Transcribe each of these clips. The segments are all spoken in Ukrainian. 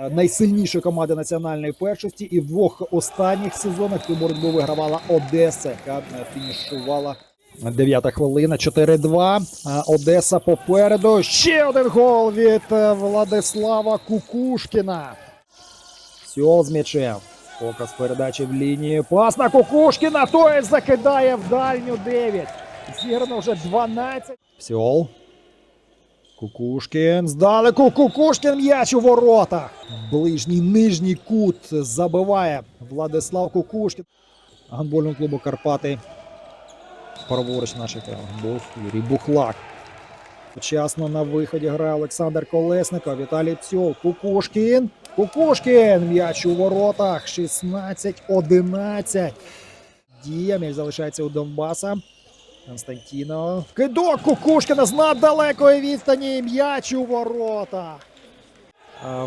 е, найсильнішої команди національної першості. І в двох останніх сезонах цю боротьбу вигравала Одеса, яка е, фінішувала. Дев'ята хвилина, 4-2. Одеса попереду. Ще один гол від е, Владислава Кукушкіна. Сьол з м'ячем. Показ передачі в лінії. Пас на Кукушкіна. Той закидає в дальню 9. Зіграно вже 12. Сьол. Кукушкін. Здалеку. Кукушкін м'яч у воротах. Ближній нижній кут забиває Владислав Кукушкін. Гандбольного клубу Карпати. Праворуч наших гандбол. Юрій Бухлак. Вчасно на виході грає Олександр Колесников, Віталій Цьол, Кукушкін. Кукушкін. М'яч у воротах. 16-11. Дія. М'яч залишається у Донбаса. Константіно. Кидок Кукушкіна з наддалекої відстані. М'яч у ворота.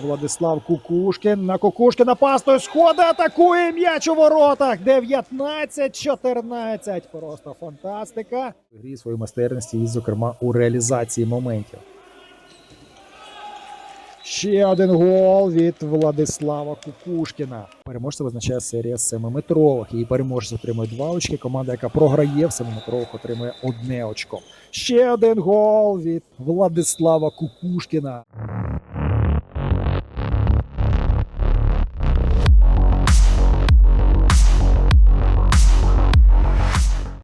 Владислав Кукушкін. На Кукушкіна пастою сходи атакує м'яч у воротах. 19-14. Просто фантастика. Грі свою майстерності і, зокрема, у реалізації моментів. Ще один гол від Владислава Кукушкіна. Переможця визначає серія семиметрових. Її переможець отримує два очки. Команда, яка програє в семиметрових, отримує одне очко. Ще один гол від Владислава Кукушкіна.